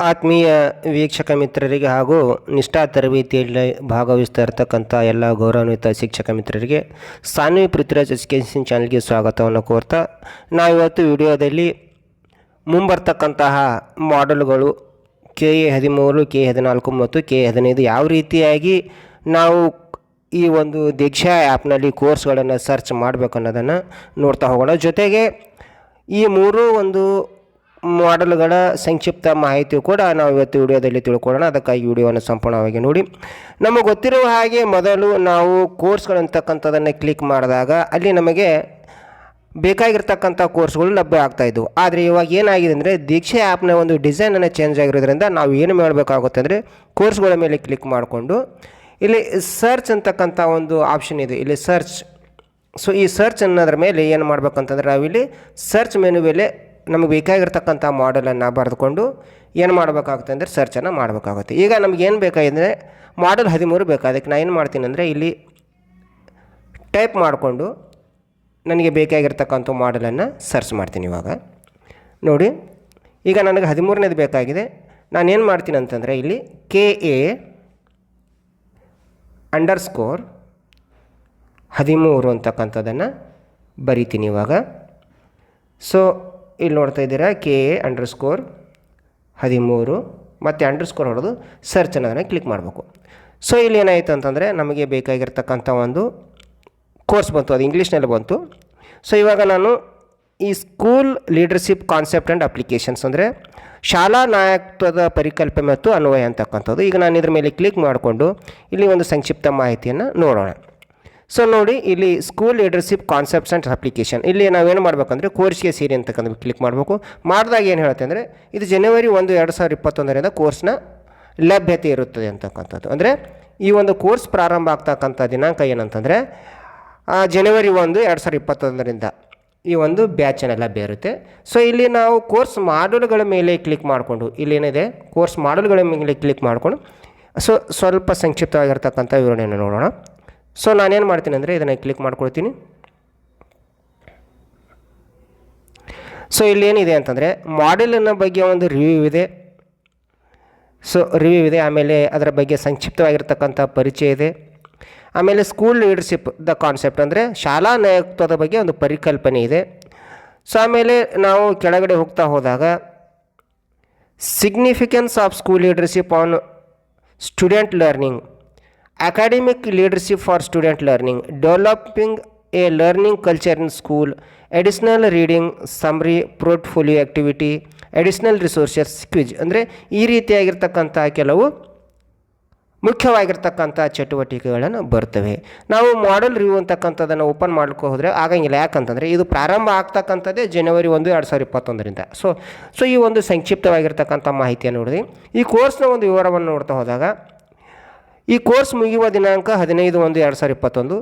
ಆತ್ಮೀಯ ವೀಕ್ಷಕ ಮಿತ್ರರಿಗೆ ಹಾಗೂ ನಿಷ್ಠಾ ತರಬೇತಿಯಲ್ಲಿ ಭಾಗವಹಿಸ್ತಾ ಇರತಕ್ಕಂಥ ಎಲ್ಲ ಗೌರವಾನ್ವಿತ ಶಿಕ್ಷಕ ಮಿತ್ರರಿಗೆ ಸಾನ್ವಿ ಪೃಥ್ವಿರಾಜ್ ಎಜುಕೇಷನ್ ಚಾನಲ್ಗೆ ಸ್ವಾಗತವನ್ನು ಕೋರ್ತಾ ನಾವಿವತ್ತು ವಿಡಿಯೋದಲ್ಲಿ ಮುಂಬರ್ತಕ್ಕಂತಹ ಮಾಡೆಲ್ಗಳು ಕೆ ಎ ಹದಿಮೂರು, ಕೆ ಹದಿನಾಲ್ಕು ಮತ್ತು ಕೆ ಹದಿನೈದು ಯಾವ ರೀತಿಯಾಗಿ ನಾವು ಈ ಒಂದು ದೀಕ್ಷಾ ಆ್ಯಪ್ನಲ್ಲಿ ಕೋರ್ಸ್ಗಳನ್ನು ಸರ್ಚ್ ಮಾಡಬೇಕು ಅನ್ನೋದನ್ನು ನೋಡ್ತಾ ಹೋಗೋಣ. ಜೊತೆಗೆ ಈ ಮೂರು ಒಂದು ಮಾಡೆಲ್ಗಳ ಸಂಕ್ಷಿಪ್ತ ಮಾಹಿತಿ ಕೂಡ ನಾವು ಇವತ್ತು ವಿಡಿಯೋದಲ್ಲಿ ತಿಳ್ಕೊಳ್ಳೋಣ. ಅದಕ್ಕಾಗಿ ವಿಡಿಯೋವನ್ನು ಸಂಪೂರ್ಣವಾಗಿ ನೋಡಿ. ನಮಗೆ ಗೊತ್ತಿರುವ ಹಾಗೆ ಮೊದಲು ನಾವು ಕೋರ್ಸ್ಗಳಂತಕ್ಕಂಥದ್ದನ್ನು ಕ್ಲಿಕ್ ಮಾಡಿದಾಗ ಅಲ್ಲಿ ನಮಗೆ ಬೇಕಾಗಿರ್ತಕ್ಕಂಥ ಕೋರ್ಸ್ಗಳು ಲಭ್ಯ ಆಗ್ತಾಯಿದ್ವು ಆದರೆ ಇವಾಗ ಏನಾಗಿದೆ ಅಂದರೆ ದೀಕ್ಷೆ ಆ್ಯಪ್ನ ಒಂದು ಡಿಸೈನನ್ನು ಚೇಂಜ್ ಆಗಿರೋದ್ರಿಂದ ನಾವು ಏನು ಮಾಡಬೇಕಾಗುತ್ತೆ ಅಂದರೆ ಕೋರ್ಸ್ಗಳ ಮೇಲೆ ಕ್ಲಿಕ್ ಮಾಡಿಕೊಂಡು ಇಲ್ಲಿ ಸರ್ಚ್ ಅಂತಕ್ಕಂಥ ಒಂದು ಆಪ್ಷನ್ ಇದೆ. ಇಲ್ಲಿ ಸರ್ಚ್. ಸೊ ಈ ಸರ್ಚ್ ಅನ್ನೋದ್ರ ಮೇಲೆ ಏನು ಮಾಡ್ಬೇಕಂತಂದ್ರೆ ನಾವಿಲ್ಲಿ ಸರ್ಚ್ ಮೆನು ಮೇಲೆ ನಮಗೆ ಬೇಕಾಗಿರ್ತಕ್ಕಂಥ ಮಾಡೆಲನ್ನು ಬರೆದುಕೊಂಡು ಏನು ಮಾಡಬೇಕಾಗುತ್ತೆ ಅಂದರೆ ಸರ್ಚನ್ನು ಮಾಡಬೇಕಾಗುತ್ತೆ. ಈಗ ನಮ್ಗೆ ಏನು ಬೇಕಾಗಿದೆ ಮಾಡೆಲ್ ಹದಿಮೂರು ಬೇಕು? ಅದಕ್ಕೆ ನಾನು ಏನು ಮಾಡ್ತೀನಿ ಅಂದರೆ ಇಲ್ಲಿ ಟೈಪ್ ಮಾಡಿಕೊಂಡು ನನಗೆ ಬೇಕಾಗಿರ್ತಕ್ಕಂಥ ಮಾಡೆಲನ್ನು ಸರ್ಚ್ ಮಾಡ್ತೀನಿ ಇವಾಗ. ನೋಡಿ, ಈಗ ನನಗೆ ಹದಿಮೂರನೇದು ಬೇಕಾಗಿದೆ. ನಾನೇನು ಮಾಡ್ತೀನಿ ಅಂತಂದರೆ ಇಲ್ಲಿ ಕೆ ಎ ಅಂಡರ್ ಸ್ಕೋರ್ ಹದಿಮೂರು ಅಂತಕ್ಕಂಥದ್ದನ್ನು ಬರಿತೀನಿ ಇವಾಗ. ಸೊ ಇಲ್ಲಿ ನೋಡ್ತಾ ಇದ್ದೀರಾ ಕೆ ಎ ಅಂಡರ್ ಸ್ಕೋರ್ ಹದಿಮೂರು, ಮತ್ತು ಅಂಡರ್ ಸ್ಕೋರ್ ಹೊಡೆದು ಸರ್ಚ್ ಅನ್ನೋದನ್ನು ಕ್ಲಿಕ್ ಮಾಡಬೇಕು. ಸೊ ಇಲ್ಲಿ ಏನಾಯಿತು ಅಂತಂದರೆ ನಮಗೆ ಬೇಕಾಗಿರ್ತಕ್ಕಂಥ ಒಂದು ಕೋರ್ಸ್ ಬಂತು, ಅದು ಇಂಗ್ಲೀಷ್ನಲ್ಲಿ ಬಂತು. ಸೊ ಇವಾಗ ನಾನು ಈ school leadership concept and applications ಅಂದರೆ ಶಾಲಾ ನಾಯಕತ್ವದ ಪರಿಕಲ್ಪನೆ ಮತ್ತು ಅನ್ವಯ ಅಂತಕ್ಕಂಥದ್ದು. ಈಗ ನಾನು ಇದ್ರ ಮೇಲೆ ಕ್ಲಿಕ್ ಮಾಡಿಕೊಂಡು ಇಲ್ಲಿ ಒಂದು ಸಂಕ್ಷಿಪ್ತ ಮಾಹಿತಿಯನ್ನು ನೋಡೋಣ. ಸೊ ನೋಡಿ ಇಲ್ಲಿ school leadership concepts and application ಇಲ್ಲಿ ನಾವೇನು ಮಾಡಬೇಕಂದ್ರೆ ಕೋರ್ಸ್ಗೆ ಸೇರಿ ಅಂತಕ್ಕಂಥ ಕ್ಲಿಕ್ ಮಾಡಬೇಕು. ಮಾಡಿದಾಗ ಏನು ಹೇಳುತ್ತೆ ಅಂದರೆ, ಇದು ಜನವರಿ ಒಂದು, ಎರಡು ಸಾವಿರದ ಇಪ್ಪತ್ತೊಂದರಿಂದ ಕೋರ್ಸ್ನ ಲಭ್ಯತೆ ಇರುತ್ತದೆ ಅಂತಕ್ಕಂಥದ್ದು. ಅಂದರೆ, ಈ ಒಂದು ಕೋರ್ಸ್ ಪ್ರಾರಂಭ ಆಗ್ತಕ್ಕಂಥ ದಿನಾಂಕ ಏನಂತಂದರೆ ಜನವರಿ ಒಂದು, ಎರಡು ಸಾವಿರದ ಇಪ್ಪತ್ತೊಂದರಿಂದ ಈ ಒಂದು ಬ್ಯಾಚನ್ನು ಲಭ್ಯ ಇರುತ್ತೆ. ಸೊ ಇಲ್ಲಿ ನಾವು ಕೋರ್ಸ್ ಮಾಡ್ಯೂಲ್ಗಳ ಮೇಲೆ ಕ್ಲಿಕ್ ಮಾಡಿಕೊಂಡು ಇಲ್ಲೇನಿದೆ ಕೋರ್ಸ್ ಮಾಡ್ಯೂಲ್ಗಳ ಮೇಲೆ ಕ್ಲಿಕ್ ಮಾಡಿಕೊಂಡು, ಸೊ, ಸ್ವಲ್ಪ ಸಂಕ್ಷಿಪ್ತವಾಗಿರ್ತಕ್ಕಂಥ ವಿವರಣೆಯನ್ನು ನೋಡೋಣ. ಸೊ ನಾನೇನು ಮಾಡ್ತೀನಿ ಅಂದರೆ ಇದನ್ನು ಕ್ಲಿಕ್ ಮಾಡ್ಕೊಳ್ತೀನಿ. ಸೊ ಇಲ್ಲೇನಿದೆ ಅಂತಂದರೆ ಮಾಡೆಲಿನ ಬಗ್ಗೆ ಒಂದು ರಿವ್ಯೂ ಇದೆ. ಸೊ ರಿವ್ಯೂ ಇದೆ, ಆಮೇಲೆ ಅದರ ಬಗ್ಗೆ ಸಂಕ್ಷಿಪ್ತವಾಗಿರ್ತಕ್ಕಂಥ ಪರಿಚಯ ಇದೆ. ಆಮೇಲೆ ಸ್ಕೂಲ್ ಲೀಡರ್ಶಿಪ್ ದ ಕಾನ್ಸೆಪ್ಟ್ ಅಂದರೆ ಶಾಲಾ ನಾಯಕತ್ವದ ಬಗ್ಗೆ ಒಂದು ಪರಿಕಲ್ಪನೆ ಇದೆ. ಸೊ ಆಮೇಲೆ ನಾವು ಕೆಳಗಡೆ ಹೋಗ್ತಾ ಹೋದಾಗ significance of school leadership on student learning academic leadership for student learning developing a learning culture in school additional reading summary, portfolio activity additional resources quiz ಅಂದರೆ ಈ ರೀತಿಯಾಗಿರ್ತಕ್ಕಂಥ ಕೆಲವು ಮುಖ್ಯವಾಗಿರ್ತಕ್ಕಂಥ ಚಟುವಟಿಕೆಗಳನ್ನು ಬರ್ತವೆ. ನಾವು ಮಾಡೆಲ್ ರಿವ್ಯೂ ಅಂತಕ್ಕಂಥದ್ದನ್ನು ಓಪನ್ ಮಾಡ್ಕೊ ಹೋದರೆ ಆಗಂಗಿಲ್ಲ. ಯಾಕಂತಂದರೆ ಇದು ಪ್ರಾರಂಭ ಆಗ್ತಕ್ಕಂಥದ್ದೇ ಜನವರಿ ಒಂದು, ಎರಡು ಸಾವಿರದ ಇಪ್ಪತ್ತೊಂದರಿಂದ. ಸೊ ಸೊ ಈ ಒಂದು ಸಂಕ್ಷಿಪ್ತವಾಗಿರ್ತಕ್ಕಂಥ ಮಾಹಿತಿಯನ್ನು ನೋಡಿದ್ವಿ. ಈ ಕೋರ್ಸ್ನ ಒಂದು ವಿವರವನ್ನು ನೋಡ್ತಾ ಹೋದಾಗ ಈ ಕೋರ್ಸ್ ಮುಗಿಯುವ ದಿನಾಂಕ ಹದಿನೈದು ಒಂದು ಎರಡು ಸಾವಿರದ ಇಪ್ಪತ್ತೊಂದು.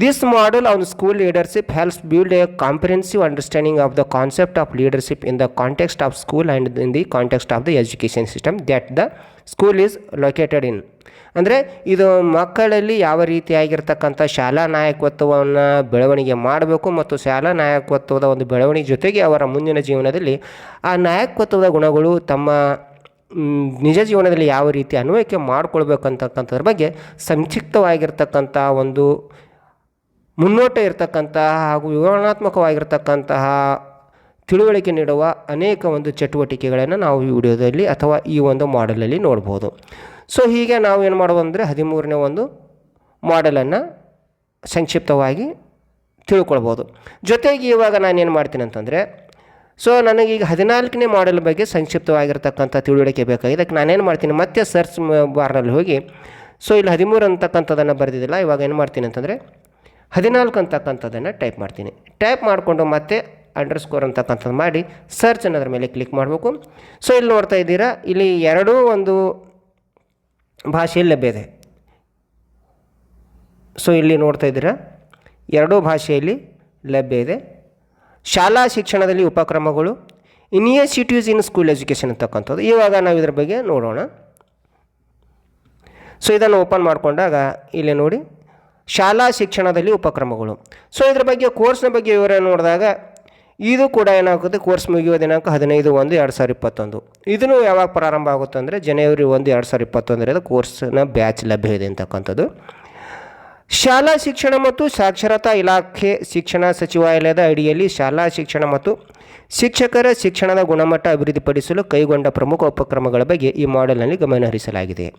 This model on school leadership helps build a comprehensive understanding of the concept of leadership in the context of school and in the context of the education system that the school is located in ಅಂದರೆ ಇದು ಮಕ್ಕಳಲ್ಲಿ ಯಾವ ರೀತಿಯಾಗಿರ್ತಕ್ಕಂಥ ಶಾಲಾ ನಾಯಕತ್ವವನ್ನು ಬೆಳವಣಿಗೆ ಮಾಡಬೇಕು ಮತ್ತು ಶಾಲಾ ನಾಯಕತ್ವದ ಒಂದು ಬೆಳವಣಿಗೆ ಜೊತೆಗೆ ಅವರ ಮುಂದಿನ ಜೀವನದಲ್ಲಿ ಆ ನಾಯಕತ್ವದ ಗುಣಗಳು ತಮ್ಮ ನಿಜ ಜೀವನದಲ್ಲಿ ಯಾವ ರೀತಿ ಅನ್ವಯಕ್ಕೆ ಮಾಡ್ಕೊಳ್ಬೇಕಂತಕ್ಕಂಥದ್ರ ಬಗ್ಗೆ ಸಂಕ್ಷಿಪ್ತವಾಗಿರ್ತಕ್ಕಂಥ ಒಂದು ಮುನ್ನೋಟ ಇರತಕ್ಕಂತಹ ಹಾಗೂ ವಿವರಣಾತ್ಮಕವಾಗಿರ್ತಕ್ಕಂತಹ ತಿಳುವಳಿಕೆ ನೀಡುವ ಅನೇಕ ಒಂದು ಚಟುವಟಿಕೆಗಳನ್ನು ನಾವು ಈ ವಿಡಿಯೋದಲ್ಲಿ ಅಥವಾ ಈ ಒಂದು ಮಾಡೆಲಲ್ಲಿ ನೋಡ್ಬೋದು. ಸೊ ಹೀಗೆ ನಾವು ಏನು ಮಾಡೋದು ಅಂದರೆ ಹದಿಮೂರನೇ ಒಂದು ಮಾಡೆಲನ್ನು ಸಂಕ್ಷಿಪ್ತವಾಗಿ ತಿಳ್ಕೊಳ್ಬೋದು. ಜೊತೆಗೆ ಇವಾಗ ನಾನೇನು ಮಾಡ್ತೀನಿ ಅಂತಂದರೆ ಸೊ ನನಗೆ ಈಗ ಹದಿನಾಲ್ಕನೇ ಮಾಡೆಲ್ ಬಗ್ಗೆ ಸಂಕ್ಷಿಪ್ತವಾಗಿರ್ತಕ್ಕಂಥ ತಿಳುವಳಿಕೆ ಬೇಕಾಗಿದೆ. ಅದಕ್ಕೆ ನಾನೇನು ಮಾಡ್ತೀನಿ? ಮತ್ತೆ ಸರ್ಚ್ ಬಾರ್ನಲ್ಲಿ ಹೋಗಿ ಸೊ ಇಲ್ಲಿ ಹದಿಮೂರು ಅಂತಕ್ಕಂಥದ್ದನ್ನು ಬರೆದಿದ್ದಿಲ್ಲ. ಇವಾಗ ಏನು ಮಾಡ್ತೀನಿ ಅಂತಂದರೆ, ಹದಿನಾಲ್ಕು ಅಂತಕ್ಕಂಥದ್ದನ್ನು ಟೈಪ್ ಮಾಡ್ತೀನಿ. ಟೈಪ್ ಮಾಡಿಕೊಂಡು ಮತ್ತೆ ಅಂಡರ್ ಸ್ಕೋರ್ ಅಂತಕ್ಕಂಥದ್ದು ಮಾಡಿ ಸರ್ಚ್ ಅನ್ನೋದ್ರ ಮೇಲೆ ಕ್ಲಿಕ್ ಮಾಡಬೇಕು. ಸೊ ಇಲ್ಲಿ ನೋಡ್ತಾ ಇದ್ದೀರಾ, ಇಲ್ಲಿ ಎರಡೂ ಒಂದು ಭಾಷೆಯಲ್ಲಿ ಲಭ್ಯ ಇದೆ. ಸೊ ಇಲ್ಲಿ ನೋಡ್ತಾ ಇದ್ದೀರಾ, ಎರಡೂ ಭಾಷೆಯಲ್ಲಿ ಲಭ್ಯ ಇದೆ. ಶಾಲಾ ಶಿಕ್ಷಣದಲ್ಲಿ ಉಪಕ್ರಮಗಳು ಇನಿಷಿಯೇಟಿವ್ಸ್ ಇನ್ ಸ್ಕೂಲ್ ಎಜುಕೇಷನ್ ಅಂತಕ್ಕಂಥದ್ದು. ಇವಾಗ ನಾವು ಇದರ ಬಗ್ಗೆ ನೋಡೋಣ. ಸೊ ಇದನ್ನು ಓಪನ್ ಮಾಡಿಕೊಂಡಾಗ ಇಲ್ಲಿ ನೋಡಿ, ಶಾಲಾ ಶಿಕ್ಷಣದಲ್ಲಿ ಉಪಕ್ರಮಗಳು. ಸೊ ಇದ್ರ ಬಗ್ಗೆ ಕೋರ್ಸ್ನ ಬಗ್ಗೆ ವಿವರ ನೋಡಿದಾಗ, ಇದು ಕೂಡ ಏನಾಗುತ್ತೆ? ಕೋರ್ಸ್ ಮುಗಿಯುವ ದಿನಾಂಕ ಹದಿನೈದು ಒಂದು ಎರಡು ಸಾವಿರ ಇಪ್ಪತ್ತೊಂದು. ಇದನ್ನು ಯಾವಾಗ ಪ್ರಾರಂಭ ಆಗುತ್ತೆ ಅಂದರೆ, ಜನವರಿ ಒಂದು ಎರಡು ಸಾವಿರ ಇಪ್ಪತ್ತೊಂದರಿಂದ ಕೋರ್ಸ್ನ ಬ್ಯಾಚ್ ಲಭ್ಯ ಇದೆ ಅಂತಕ್ಕಂಥದ್ದು. ಶಾಲಾ ಶಿಕ್ಷಣ ಮತ್ತು ಸಾಕ್ಷರತಾ ಇಲಾಖೆ ಶಿಕ್ಷಣ ಸಚಿವಾಲಯದ ಅಡಿಯಲ್ಲಿ ಶಾಲಾ ಶಿಕ್ಷಣ ಮತ್ತು ಶಿಕ್ಷಕರ ಶಿಕ್ಷಣದ ಗುಣಮಟ್ಟ ಅಭಿವೃದ್ಧಿಪಡಿಸಲು ಕೈಗೊಂಡ ಪ್ರಮುಖ ಉಪಕ್ರಮಗಳ ಬಗ್ಗೆ ಈ ಮಾಡೆಲ್ನಲ್ಲಿ ಗಮನಹರಿಸಲಾಗಿದೆ.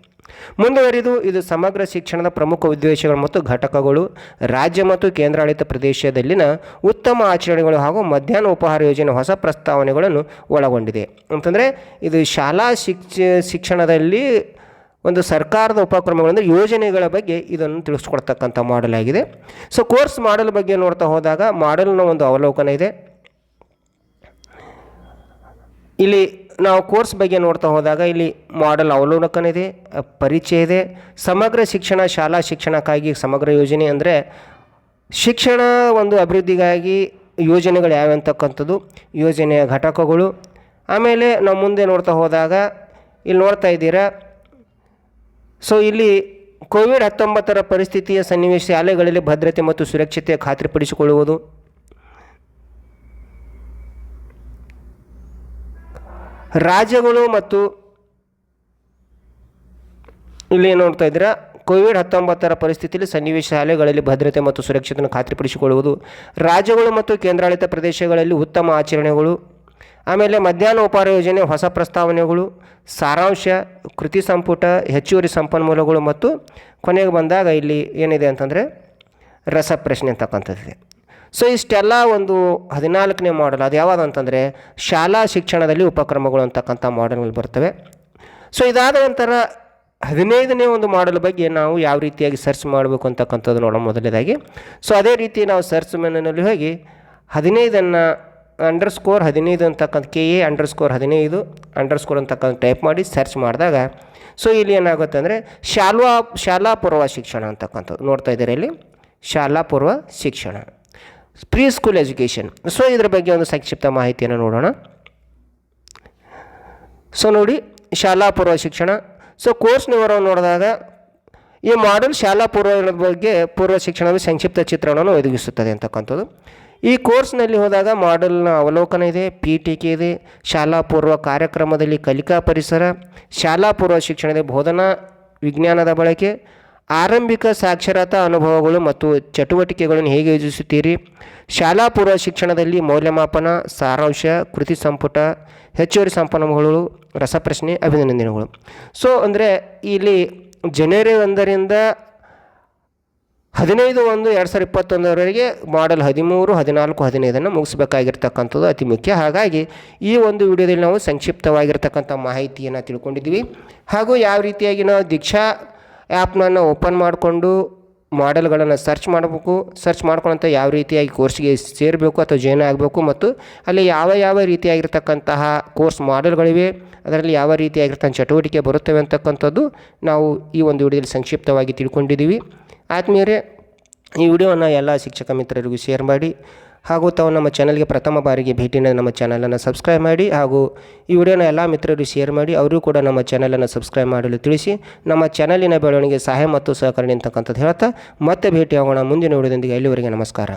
ಮುಂದುವರಿದು, ಇದು ಸಮಗ್ರ ಶಿಕ್ಷಣದ ಪ್ರಮುಖ ಉದ್ದೇಶಗಳು ಮತ್ತು ಘಟಕಗಳು, ರಾಜ್ಯ ಮತ್ತು ಕೇಂದ್ರಾಡಳಿತ ಪ್ರದೇಶದಲ್ಲಿನ ಉತ್ತಮ ಆಚರಣೆಗಳು ಹಾಗೂ ಮಧ್ಯಾಹ್ನ ಉಪಹಾರ ಯೋಜನೆ ಹೊಸ ಪ್ರಸ್ತಾವನೆಗಳನ್ನು ಒಳಗೊಂಡಿದೆ. ಅಂತಂದರೆ, ಇದು ಶಾಲಾ ಶಿಕ್ಷ, ಶಿಕ್ಷಣದಲ್ಲಿ ಒಂದು ಸರ್ಕಾರದ ಉಪಕ್ರಮಗಳಂದರೆ ಯೋಜನೆಗಳ ಬಗ್ಗೆ ಇದನ್ನು ತಿಳಿಸ್ಕೊಡ್ತಕ್ಕಂಥ ಮಾಡೆಲ್ ಆಗಿದೆ. ಸೊ ಕೋರ್ಸ್ ಮಾಡೆಲ್ ಬಗ್ಗೆ ನೋಡ್ತಾ ಹೋದಾಗ ಮಾಡೆಲ್ನ ಒಂದು ಅವಲೋಕನ ಇದೆ. ಇಲ್ಲಿ ನಾವು ಕೋರ್ಸ್ ಬಗ್ಗೆ ನೋಡ್ತಾ ಹೋದಾಗ ಇಲ್ಲಿ ಮಾಡೆಲ್ ಅವಲೋಕನ ಇದೆ, ಪರಿಚಯ ಇದೆ. ಸಮಗ್ರ ಶಿಕ್ಷಣ, ಶಾಲಾ ಶಿಕ್ಷಣಕ್ಕಾಗಿ ಸಮಗ್ರ ಯೋಜನೆ ಅಂದರೆ ಶಿಕ್ಷಣ ಒಂದು ಅಭಿವೃದ್ಧಿಗಾಗಿ ಯೋಜನೆಗಳು ಯಾವಂತಕ್ಕಂಥದ್ದು ಯೋಜನೆಯ ಘಟಕಗಳು. ಆಮೇಲೆ ನಾವು ಮುಂದೆ ನೋಡ್ತಾ ಹೋದಾಗ ಇಲ್ಲಿ ನೋಡ್ತಾ ಇದ್ದೀರಾ ಸೊ ಇಲ್ಲಿ ಕೋವಿಡ್ ಹತ್ತೊಂಬತ್ತರ ಪರಿಸ್ಥಿತಿಯ ಸನ್ನಿವೇಶ ಶಾಲೆಗಳಲ್ಲಿ ಭದ್ರತೆ ಮತ್ತು ಸುರಕ್ಷತೆ ಖಾತ್ರಿಪಡಿಸಿಕೊಳ್ಳುವುದು ರಾಜ್ಯಗಳು ಮತ್ತು ಇಲ್ಲಿ ನೋಡ್ತಾ ಇದ್ದೀರಾ, ಕೋವಿಡ್ ಹತ್ತೊಂಬತ್ತರ ಪರಿಸ್ಥಿತಿಯಲ್ಲಿ ಸನ್ನಿವೇಶ ಶಾಲೆಗಳಲ್ಲಿ ಭದ್ರತೆ ಮತ್ತು ಸುರಕ್ಷತೆಯನ್ನು ಖಾತ್ರಿಪಡಿಸಿಕೊಳ್ಳುವುದು. ರಾಜ್ಯಗಳು ಮತ್ತು ಕೇಂದ್ರಾಡಳಿತ ಪ್ರದೇಶಗಳಲ್ಲಿ ಉತ್ತಮ ಆಚರಣೆಗಳು. ಆಮೇಲೆ ಮಧ್ಯಾಹ್ನ ಉಪಹಾರ ಯೋಜನೆ ಹೊಸ ಪ್ರಸ್ತಾವನೆಗಳು, ಸಾರಾಂಶ, ಕೃತಿ ಸಂಪುಟ, ಹೆಚ್ಚುವರಿ ಸಂಪನ್ಮೂಲಗಳು ಮತ್ತು ಕೊನೆಗೆ ಬಂದಾಗ ಇಲ್ಲಿ ಏನಿದೆ ಅಂತಂದರೆ ರಸಪ್ರಶ್ನೆ ಅಂತಕ್ಕಂಥದ್ದಿದೆ ಸೊ ಇಷ್ಟೆಲ್ಲ ಒಂದು ಹದಿನಾಲ್ಕನೇ ಮಾಡಲ್ ಅದು ಯಾವುದು ಅಂತಂದರೆ ಶಾಲಾ ಶಿಕ್ಷಣದಲ್ಲಿ ಉಪಕ್ರಮಗಳು ಅಂತಕ್ಕಂಥ ಮಾಡಲ್ಗಳು ಬರ್ತವೆ. ಸೊ ಇದಾದ ನಂತರ ಹದಿನೈದನೇ ಒಂದು ಮಾಡಲ್ ಬಗ್ಗೆ ನಾವು ಯಾವ ರೀತಿಯಾಗಿ ಸರ್ಚ್ ಮಾಡಬೇಕು ಅಂತಕ್ಕಂಥದ್ದು ನೋಡೋ ಮೊದಲನೇದಾಗಿ. ಸೊ ಅದೇ ರೀತಿ ನಾವು ಸರ್ಚ್ ಮೆನಲ್ಲಿ ಹೋಗಿ ಹದಿನೈದನ್ನು ಅಂಡರ್ ಸ್ಕೋರ್ ಹದಿನೈದು ಅಂತಕ್ಕಂಥ ಕೆ ಎ ಅಂಡರ್ ಸ್ಕೋರ್ ಹದಿನೈದು ಅಂಡರ್ ಸ್ಕೋರ್ ಅಂತಕ್ಕಂಥ ಟೈಪ್ ಮಾಡಿ ಸರ್ಚ್ ಮಾಡಿದಾಗ ಸೊ ಇಲ್ಲಿ ಏನಾಗುತ್ತೆ ಅಂದರೆ ಶಾಲಾ ಶಾಲಾ ಪೂರ್ವ ಶಿಕ್ಷಣ ಅಂತಕ್ಕಂಥದ್ದು ನೋಡ್ತಾ ಇದ್ದಾರೆ ಇಲ್ಲಿ? ಶಾಲಾ ಪೂರ್ವ ಶಿಕ್ಷಣ. ಪ್ರೀ ಸ್ಕೂಲ್ ಎಜುಕೇಷನ್ ಸೊ ಇದ್ರ ಬಗ್ಗೆ ಒಂದು ಸಂಕ್ಷಿಪ್ತ ಮಾಹಿತಿಯನ್ನು ನೋಡೋಣ. ಸೊ ನೋಡಿ ಶಾಲಾ ಪೂರ್ವ ಶಿಕ್ಷಣ. ಸೊ ಕೋರ್ಸ್ ವಿವರವನ್ನು ನೋಡಿದಾಗ, ಈ ಮಾಡಲ್ ಶಾಲಾ ಪೂರ್ವ ಬಗ್ಗೆ ಪೂರ್ವ ಶಿಕ್ಷಣದ ಸಂಕ್ಷಿಪ್ತ ಚಿತ್ರಣವನ್ನು ಒದಗಿಸುತ್ತದೆ ಅಂತಕ್ಕಂಥದ್ದು. ಈ ಕೋರ್ಸ್ನಲ್ಲಿ ಹೋದಾಗ ಮಾಡಲ್ನ ಅವಲೋಕನ ಇದೆ, ಪಿ ಟಿಕೆ ಇದೆ ಶಾಲಾ ಪೂರ್ವ ಕಾರ್ಯಕ್ರಮದಲ್ಲಿ ಕಲಿಕಾ ಪರಿಸರ ಶಾಲಾ ಪೂರ್ವ ಶಿಕ್ಷಣದ ಬೋಧನಾ, ವಿಜ್ಞಾನದ ಬಳಕೆ, ಆರಂಭಿಕ ಸಾಕ್ಷರತಾ ಅನುಭವಗಳು ಮತ್ತು ಚಟುವಟಿಕೆಗಳನ್ನು ಹೇಗೆ ಯೋಜಿಸುತ್ತೀರಿ ಶಾಲಾ ಪೂರ್ವ ಶಿಕ್ಷಣದಲ್ಲಿ ಮೌಲ್ಯಮಾಪನ, ಸಾರಾಂಶ, ಕೃತಿ ಸಂಪುಟ, ಹೆಚ್ಚುವರಿ ಸಂಪನ್ಮೂಲಗಳು, ರಸಪ್ರಶ್ನೆ, ಅಭಿನಂದನೆಗಳು. ಸೊ ಅಂದರೆ ಇಲ್ಲಿ ಜನವರಿ ಒಂದರಿಂದ ಹದಿನೈದು ಒಂದು ಎರಡು ಸಾವಿರದ ಇಪ್ಪತ್ತೊಂದರವರೆಗೆ ಮಾಡಲ್ ಹದಿಮೂರು, ಹದಿನಾಲ್ಕು, ಹದಿನೈದನ್ನು ಮುಗಿಸ್ಬೇಕಾಗಿರ್ತಕ್ಕಂಥದ್ದು ಅತಿ ಮುಖ್ಯ. ಹಾಗಾಗಿ ಈ ಒಂದು ವಿಡಿಯೋದಲ್ಲಿ ನಾವು ಸಂಕ್ಷಿಪ್ತವಾಗಿರ್ತಕ್ಕಂಥ ಮಾಹಿತಿಯನ್ನು ತಿಳ್ಕೊಂಡಿದ್ದೀವಿ. ಹಾಗೂ ಯಾವ ರೀತಿಯಾಗಿ ನಾವು ದೀಕ್ಷಾ ಆ್ಯಪ್ನನ್ನು ಓಪನ್ ಮಾಡಿಕೊಂಡು ಮಾಡೆಲ್ಗಳನ್ನು ಸರ್ಚ್ ಮಾಡಬೇಕು, ಸರ್ಚ್ ಮಾಡ್ಕೊಂಡಂಥ ಯಾವ ರೀತಿಯಾಗಿ ಕೋರ್ಸ್ಗೆ ಸೇರಬೇಕು ಅಥವಾ ಜಾಯ್ನ್ ಆಗಬೇಕು ಮತ್ತು ಅಲ್ಲಿ ಯಾವ ಯಾವ ರೀತಿಯಾಗಿರ್ತಕ್ಕಂತಹ ಕೋರ್ಸ್ ಮಾಡೆಲ್ಗಳಿವೆ, ಅದರಲ್ಲಿ ಯಾವ ರೀತಿಯಾಗಿರ್ತಕ್ಕಂಥ ಚಟುವಟಿಕೆ ಬರುತ್ತವೆ ಅಂತಕ್ಕಂಥದ್ದು ನಾವು ಈ ಒಂದು ವಿಡಿಯೋದಲ್ಲಿ ಸಂಕ್ಷಿಪ್ತವಾಗಿ ತಿಳ್ಕೊಂಡಿದ್ದೀವಿ. ಆದ್ಮೇಲೆ ಈ ವಿಡಿಯೋವನ್ನು ಎಲ್ಲ ಶಿಕ್ಷಕ ಮಿತ್ರರಿಗೂ ಶೇರ್ ಮಾಡಿ ಹಾಗೂ ತಾವು ನಮ್ಮ ಚಾನಲ್ಗೆ ಪ್ರಥಮ ಬಾರಿಗೆ ಭೇಟಿ ನಮ್ಮ ಚಾನಲನ್ನು ಸಬ್ಸ್ಕ್ರೈಬ್ ಮಾಡಿ ಹಾಗೂ ಈ ವಿಡಿಯೋನ ಎಲ್ಲ ಮಿತ್ರರು ಶೇರ್ ಮಾಡಿ ಅವರೂ ಕೂಡ ನಮ್ಮ ಚಾನಲನ್ನು ಸಬ್ಸ್ಕ್ರೈಬ್ ಮಾಡಲು ತಿಳಿಸಿ ನಮ್ಮ ಚಾನಲಿನ ಬೆಳವಣಿಗೆ ಸಹಾಯ ಮತ್ತು ಸಹಕರಣಿ ಅಂತಕ್ಕಂಥದ್ದು ಹೇಳ್ತಾ ಮತ್ತೆ ಭೇಟಿ ಆಗೋಣ ಮುಂದಿನ ವಿಡಿಯೋದೊಂದಿಗೆ ಇಲ್ಲಿವರೆಗೆ ನಮಸ್ಕಾರ.